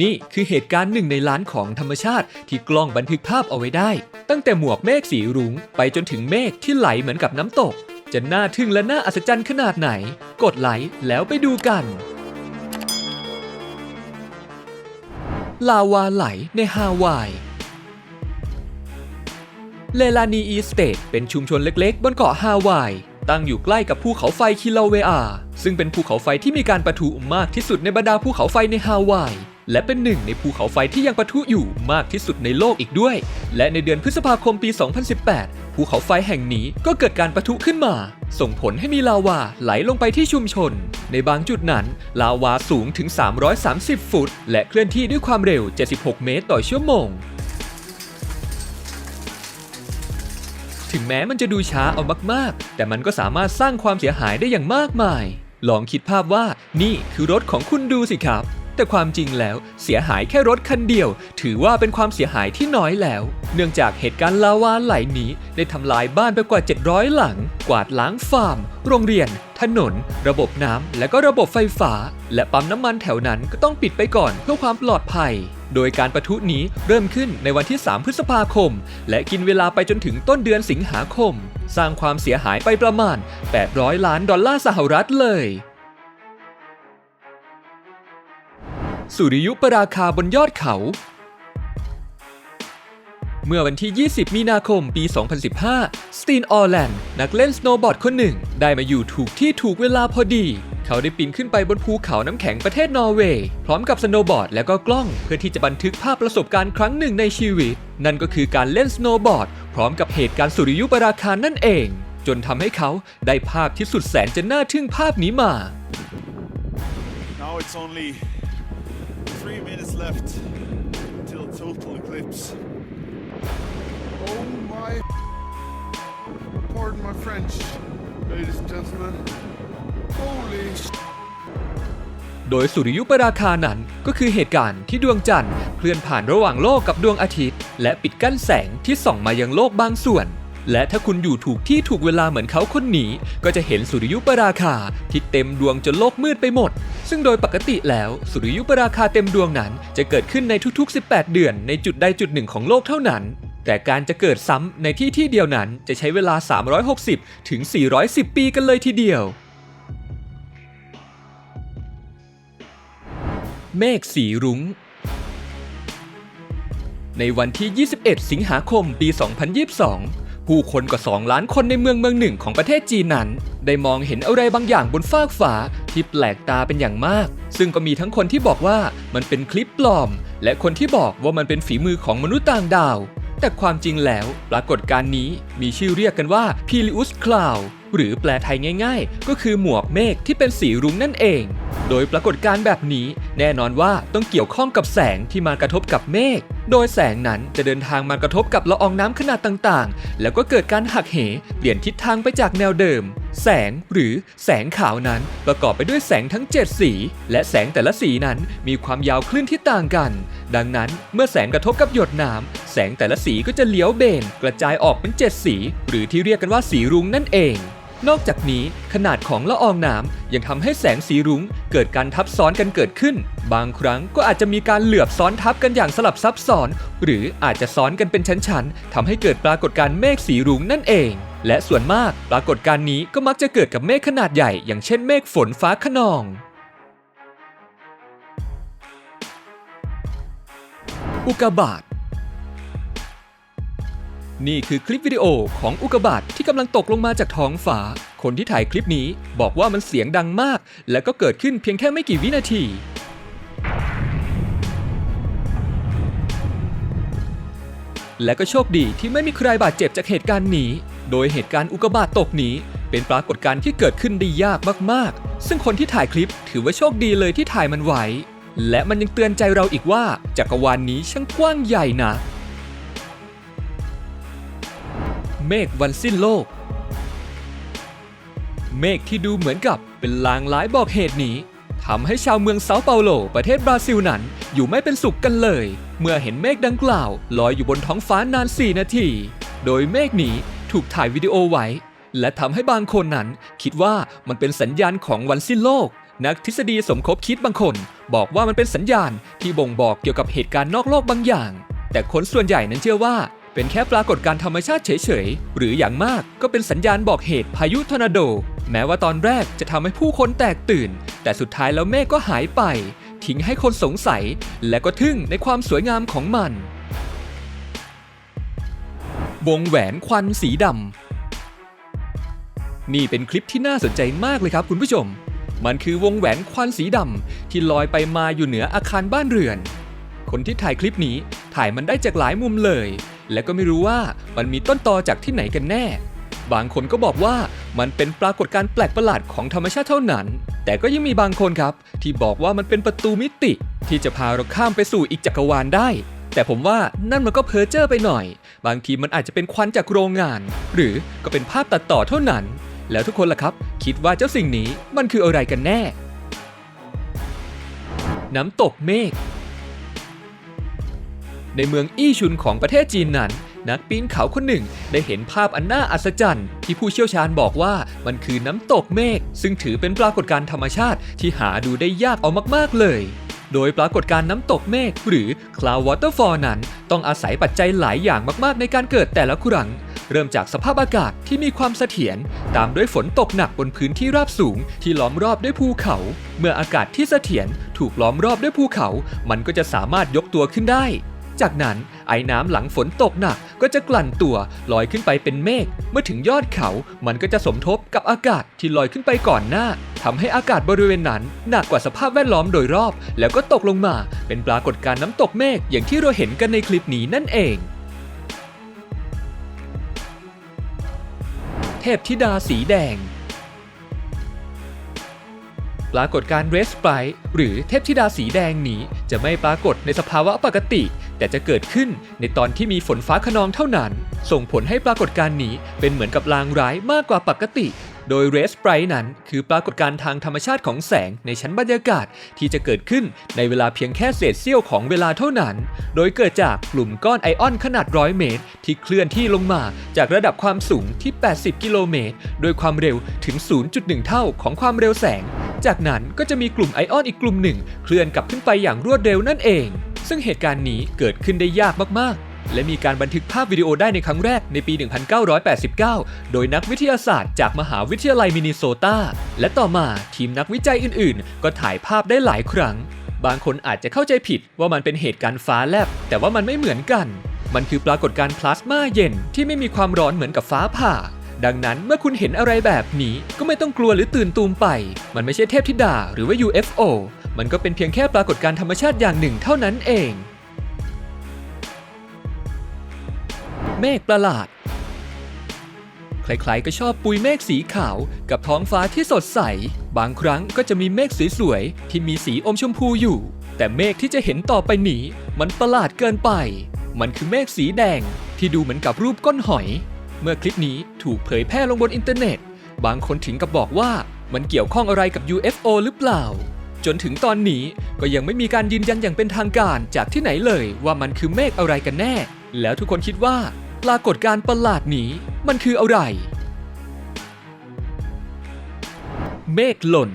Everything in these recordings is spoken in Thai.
นี่คือเหตุการณ์หนึ่งในล้านของธรรมชาติที่กล้องบันทึกภาพเอาไว้ได้ ตั้งแต่หมวกเมฆสีรุ้ง ไปจนถึงเมฆที่ไหลเหมือนกับน้ำตก จะน่าทึ่งและน่าอัศจรรย์ขนาดไหน กดไลค์แล้วไปดูกัน ลาวาไหลในฮาวายเลลานีอีสเตทเป็นชุมชนเล็กๆ บนเกาะฮาวาย ตั้งอยู่ใกล้กับภูเขาไฟคิลาเวอา ซึ่งเป็นภูเขาไฟที่มีการประทุมากที่สุดในบรรดาภูเขาไฟในฮาวาย และเป็นหนึ่งในภูเขาไฟที่ยังปะทุอยู่มากที่สุดในโลกอีกด้วย และในเดือนพฤษภาคมปี 2018 ภูเขาไฟแห่งนี้ก็เกิดการปะทุขึ้นมา ส่งผลให้มีลาวาไหลลงไปที่ชุมชน ในบางจุดนั้น ลาวาสูงถึง 330 ฟุต และเคลื่อนที่ด้วยความเร็ว 76 เมตรต่อชั่วโมงถึงแม้มันจะดูช้าเอามาก ๆ แต่มันก็สามารถสร้างความเสียหายได้อย่างมากมาย ลองคิดภาพว่านี่คือรถของคุณดูสิครับ แต่ความจริงแล้วเสียหายแค่รถคันเดียว ถือว่าเป็นความเสียหายที่น้อยแล้ว เนื่องจากเหตุการณ์ลาวาไหลนี้ได้ทำลายบ้านไปกว่า 700 หลัง กวาดล้างฟาร์ม โรงเรียน ถนน ระบบน้ำและก็ระบบไฟฟ้า และปั๊มน้ำมันแถวนั้นก็ต้องปิดไปก่อนเพื่อความปลอดภัย โดยการประทุนี้เริ่มขึ้นในวันที่ 3 พฤษภาคม และกินเวลาไปจนถึงต้นเดือนสิงหาคม สร้างความเสียหายไปประมาณ 800 ล้านดอลลาร์สหรัฐเลย สุริยุปราคาบนยอดเขา เมื่อวันที่ 20 มีนาคมปี 2015 สตีนออร์แลนด์นักเล่นสโนว์บอร์ดคนหนึ่ง ได้มาอยู่ถูกที่ถูกเวลาพอดี เขาได้ปีนขึ้นไปบนภูเขาน้ำแข็งประเทศนอร์เวย์ พร้อมกับสโนว์บอร์ดและก็กล้อง เพื่อที่จะบันทึกภาพประสบการณ์ครั้งหนึ่งในชีวิต นั่นก็คือการเล่นสโนว์บอร์ดพร้อมกับเหตุการณ์สุริยุปราคานั่นเอง จนทำให้เขาได้ภาพที่สุดแสนจะน่าทึ่งภาพนี้มา Now it's only three minutes left till total eclipse. Oh my. Pardon my French, ladies and gentlemen. Holy. sh- โดยสุริยุปราคานั้นก็คือเหตุการณ์ที่ดวงจันทร์เคลื่อนผ่านระหว่างโลกกับดวงอาทิตย์ และปิดกั้นแสงที่ส่องมายังโลกบางส่วน และถ้าคุณอยู่ถูกที่ถูกเวลาเหมือนเขาคนนี้ ก็จะเห็นสุริยุปราคาที่เต็มดวงจนโลกมืดไปหมด ซึ่งโดยปกติแล้วสุริยุปราคาเต็มดวงนั้น จะเกิดขึ้นในทุกๆ 18 เดือนในจุดใดจุดหนึ่งของโลกเท่านั้น แต่การจะเกิดซ้ำในที่ที่เดียวนั้นจะใช้เวลา 360 ถึง 410 ปีกันเลยทีเดียว เมฆสีรุง้งในวันที่ 21 สิงหาคม ปี 2022 ผู้คนกว่า 2 ล้านคนในเมืองเมืองหนึ่งของประเทศจีนนั้น ได้มองเห็นอะไรบางอย่างบนฟากฟ้าที่แปลกตาเป็นอย่างมาก ซึ่งก็มีทั้งคนที่บอกว่ามันเป็นคลิปปลอม และคนที่บอกว่ามันเป็นฝีมือของมนุษย์ต่างดาว แต่ความจริงแล้ว ปรากฏการณ์นี้มีชื่อเรียกกันว่าพิลิอุสคลาว หรือแปลไทยง่าย ๆ ก็คือหมวกเมฆที่เป็นสีรุ้งนั่นเอง โดยปรากฏการณ์แบบนี้ แน่นอนว่าต้องเกี่ยวข้องกับแสงที่มากระทบกับเมฆ โดยแสงนั้นจะเดินทางมากระทบกับละอองน้ำขนาดต่างๆ แล้วก็เกิดการหักเห เปลี่ยนทิศทางไปจากแนวเดิม แสงหรือแสงขาวนั้นประกอบไปด้วยแสงทั้ง 7 สี และแสงแต่ละสีนั้นมีความยาวคลื่นที่ต่างกัน ดังนั้นเมื่อแสงกระทบกับหยดน้ำแสงแต่ละสีก็จะเลี้ยวเบนกระจายออกเป็น 7 สี หรือที่เรียกกันว่าสีรุ้งนั่นเอง นอกจากนี้ขนาดของละอองน้ำยังทำให้แสงสีรุ้งเกิดการทับซ้อนกันเกิดขึ้น บางครั้งก็อาจจะมีการเหลือบซ้อนทับกันอย่างสลับซับซ้อน หรืออาจจะซ้อนกันเป็นชั้นๆทำให้เกิดปรากฏการณ์เมฆสีรุ้งนั่นเอง และส่วนมากปรากฏการณ์นี้ก็มักจะเกิดกับเมฆขนาดใหญ่ อย่างเช่นเมฆฝนฟ้าขนองอุกกาบาตนี่คือคลิปวิดีโอของอุกกาบาต ที่กำลังตกลงมาจากท้องฟ้า คนที่ถ่ายคลิปนี้บอกว่ามันเสียงดังมาก และก็เกิดขึ้นเพียงแค่ไม่กี่วินาที และก็โชคดีที่ไม่มีใครบาดเจ็บจากเหตุการณ์นี้ โดยเหตุการณ์อุกกาบาตตกนี้ เป็นปรากฏการณ์ที่เกิดขึ้นได้ยากมากๆ ซึ่งคนที่ถ่ายคลิปถือว่าโชคดีเลยที่ถ่ายมันไว้ และมันยังเตือนใจเราอีกว่าจักรวาลนนี้ช่างกว้างใหญ่นะ เมฆวันสิ้นโลก เมฆที่ดูเหมือนกับเป็นลางร้ายบอกเหตุนี้ทำให้ชาวเมืองเซาเปาโล ประเทศบราซิลนั้น อยู่ไม่เป็นสุขกันเลย เมื่อเห็นเมฆดังกล่าว ลอยอยู่บนท้องฟ้านาน 4 นาที โดยเมฆนี้ถูกถ่ายวิดีโอไว้ และทำให้บางคนนั้น คิดว่ามันเป็นสัญญาณของวันสิ้นโลก นักทฤษฎีสมคบคิดบางคน บอกว่ามันเป็นสัญญาณที่บ่งบอกเกี่ยวกับเหตุการณ์นอกโลกบางอย่าง แต่คนส่วนใหญ่นั้นเชื่อว่า เป็นแค่ปรากฏการธรรมชาติเฉยๆ หรืออย่างมากก็เป็นสัญญาณบอกเหตุพายุทอร์นาโด แม้ว่าตอนแรกจะทำให้ผู้คนแตกตื่น แต่สุดท้ายแล้วเมฆก็หายไป ทิ้งให้คนสงสัย และก็ทึ่งในความสวยงามของมัน วงแหวนควันสีดำนี่เป็นคลิปที่น่าสนใจมากเลยครับคุณผู้ชม มันคือวงแหวนควันสีดำที่ลอยไปมาอยู่เหนืออาคารบ้านเรือน คนที่ถ่ายคลิปนี้ถ่ายมันได้จากหลายมุมเลย และก็ไม่รู้ว่ามันมีต้นตอจากที่ไหนกันแน่ บางคนก็บอกว่ามันเป็นปรากฏการณ์แปลกประหลาดของธรรมชาติเท่านั้น แต่ก็ยังมีบางคนครับ ที่บอกว่ามันเป็นประตูมิติ ที่จะพาเราข้ามไปสู่อีกจักรวาลได้ แต่ผมว่านั่นมันก็เพ้อเจ้อไปหน่อย บางทีมันอาจจะเป็นควันจากโรงงาน หรือก็เป็นภาพตัดต่อเท่านั้น แล้วทุกคนล่ะครับ คิดว่าเจ้าสิ่งนี้มันคืออะไรกันแน่ น้ำตกเมฆ ในเมืองอี้ชุนของประเทศจีนนั้น นักปีนเขาคนหนึ่งได้เห็นภาพอันน่าอัศจรรย์ ที่ผู้เชี่ยวชาญบอกว่ามันคือน้ำตกเมฆซึ่งถือเป็นปรากฏการณ์ธรรมชาติที่หาดูได้ยากเอามากๆเลย โดยปรากฏการณ์น้ำตกเมฆหรือ Cloud Waterfall นั้น ต้องอาศัยปัจจัยหลายอย่างมากๆ ในการเกิดแต่ละครั้งเริ่มจากสภาพอากาศที่มีความเสถียรตามด้วยฝนตกหนักบนพื้นที่ราบสูง ที่ล้อมรอบด้วยภูเขา เมื่ออากาศที่เสถียรถูกล้อมรอบด้วยภูเขา มันก็จะสามารถยกตัวขึ้นได้ จากนั้นไอ้น้ำหลังฝนตกหนักก็จะกลั่นตัวลอยขึ้นไปเป็นเมฆ เมื่อถึงยอดเขา มันก็จะสมทบกับอากาศที่ลอยขึ้นไปก่อนหน้าทำให้อากาศบริเวณนั้นหนักกว่าสภาพแวดล้อมโดยรอบ แล้วก็ตกลงมาเป็นปรากฏการณ์น้ำตกเมฆอย่างที่เราเห็นกันในคลิปนี้นั่นเอง เทพธิดาสีแดงปรากฏการณ์เรสไ i ร์หรือเทพธิดาสีแดงนี้จะไม่ปรากฏในสภาวะปกติ แต่จะเกิดขึ้นในตอนที่มีฝนฟ้าขนองเท่านั้น ส่งผลให้ปรากฏการณ์นี้เป็นเหมือนกับลางร้ายมากกว่าปกติ โดยเรสไ i ร์นั้น คือปรากฏการณ์ทางธรรมชาติของแสงในชั้นบรรยากาศที่จะเกิดขึ้นในเวลาเพียงแค่เศษเสี้ยวของเวลาเท่านั้น โดยเกิดจากกลุ่มก้อนไอออนขนาดร้อยเมตร ที่เคลื่อนที่ลงมาจากระดับความสูงที่ 80 กิโลเมตร โดยความเร็วถึง 0.1 เท่าของความเร็วแสง จากนั้นก็จะมีกลุ่มไอออนอีกกลุ่มหนึ่ง เคลื่อนกลับขึ้นไปอย่างรวดเร็วนั่นเอง ซึ่งเหตุการณ์นี้เกิดขึ้นได้ยากมากๆ และมีการบันทึกภาพวิดีโอได้ในครั้งแรกในปี 1989 โดยนักวิทยาศาสตร์จากมหาวิทยาลัยมินนิโซตา และต่อมาทีมนักวิจัยอื่นๆ ก็ถ่ายภาพได้หลายครั้ง บางคนอาจจะเข้าใจผิดว่ามันเป็นเหตุการณ์ฟ้าแลบ แต่ว่ามันไม่เหมือนกัน มันคือปรากฏการณ์พลาสมาเย็นที่ไม่มีความร้อนเหมือนกับฟ้าผ่าดังนั้นเมื่อคุณเห็นอะไรแบบนี้ก็ไม่ต้องกลัวหรือตื่นตูมไป มันไม่ใช่เทพธิดาหรือว่า UFO มันก็เป็นเพียงแค่ปรากฏการธรรมชาติอย่างหนึ่งเท่านั้นเอง เมฆประหลาด ใครๆก็ชอบปุยเมฆสีขาวกับท้องฟ้าที่สดใส บางครั้งก็จะมีเมฆสวยๆที่มีสีอมชมพูอยู่ แต่เมฆที่จะเห็นต่อไปนี้มันประหลาดเกินไป มันคือเมฆสีแดงที่ดูเหมือนกับรูปก้นหอย เมื่อคลิปนี้ถูกเผยแพร่ลงบนอินเทอร์เน็ต บางคนถึงกับบอกว่ามันเกี่ยวข้องอะไรกับ UFO หรือเปล่า จนถึงตอนนี้ก็ยังไม่มีการยืนยันอย่างเป็นทางการจากที่ไหนเลยว่ามันคือเมฆอะไรกันแน่ แล้วทุกคนคิดว่า ปรากฏการณ์ประหลาดนี้มันคืออะไร เมฆหล่น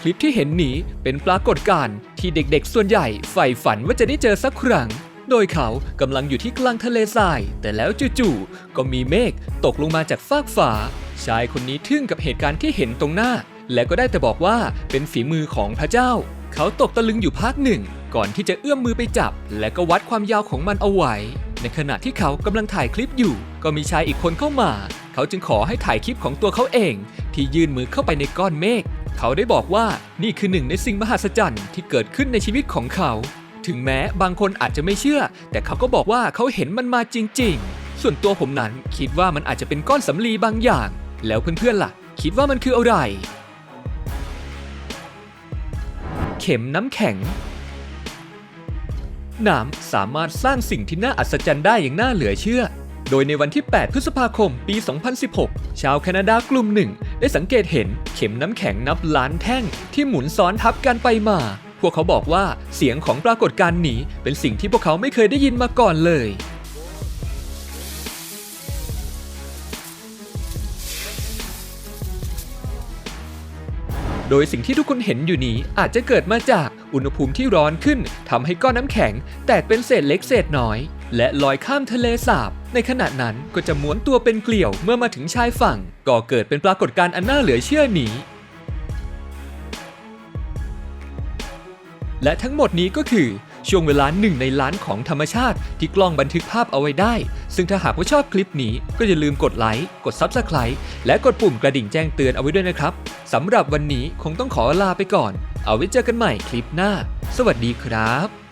คลิปที่เห็นนี้เป็นปรากฏการณ์ที่เด็กๆ ส่วนใหญ่ใฝ่ฝันว่าจะได้เจอสักครั้ง โดยเขากำลังอยู่ที่กลางทะเลทราย แต่แล้วจู่ๆก็มีเมฆตกลงมาจากฟากฟ้าชายคนนี้ทึ่งกับเหตุการณ์ที่เห็นตรงหน้า และก็ได้แต่บอกว่าเป็นฝีมือของพระเจ้า เขาตกตะลึงอยู่พักหนึ่ง ก่อนที่จะเอื้อมมือไปจับ และก็วัดความยาวของมันเอาไว้ ในขณะที่เขากำลังถ่ายคลิปอยู่ ก็มีชายอีกคนเข้ามา เขาจึงขอให้ถ่ายคลิปของตัวเขาเอง ที่ยื่นมือเข้าไปในก้อนเมฆเขาได้บอกว่านี่คือหนึ่งในสิ่งมหัศจรรย์ที่เกิดขึ้นในชีวิตของเขา ถึงแม้บางคนอาจจะไม่เชื่อ แต่เขาก็บอกว่าเขาเห็นมันมาจริง ๆ ส่วนตัวผมนั้นคิดว่ามันอาจจะเป็นก้อนสำลีบางอย่าง แล้วเพื่อนๆล่ะ คิดว่ามันคืออะไร ข็มน้ำแข็งน้ำสามารถสร้างสิ่งที่น่าอัศจรรย์ได้อย่างน่าเหลือเชื่อ โดยในวันที่ 8 พฤษภาคม ปี 2016 ชาวแคนาดากลุ่มหนึ่ง ได้สังเกตเห็นเข็มน้ำแข็งนับล้านแท่งที่หมุนซ้อนทับกันไปมา พวกเขาบอกว่าเสียงของปรากฏการณ์นี้เป็นสิ่งที่พวกเขาไม่เคยได้ยินมาก่อนเลย โดยสิ่งที่ทุกคนเห็นอยู่นี้อาจจะเกิดมาจากอุณหภูมิที่ร้อนขึ้นทำให้ก้อนน้ำแข็ง แตกเป็นเศษเล็กเศษน้อย และลอยข้ามทะเลสาบ ในขณะนั้นก็จะม้วนตัวเป็นเกลียวเมื่อมาถึงชายฝั่งก่อเกิดเป็นปรากฏการณ์อันน่าเหลือเชื่อนี้ และทั้งหมดนี้ก็คือช่วงเวลาหนึ่งในล้านของธรรมชาติที่กล้องบันทึกภาพเอาไว้ได้ ซึ่งถ้าหากว่าชอบคลิปนี้ก็อย่าลืมกดไลค์ กด Subscribe และกดปุ่มกระดิ่งแจ้งเตือนเอาไว้ด้วยนะครับ สำหรับวันนี้คงต้องขอลาไปก่อน เอาไว้เจอกันใหม่คลิปหน้า สวัสดีครับ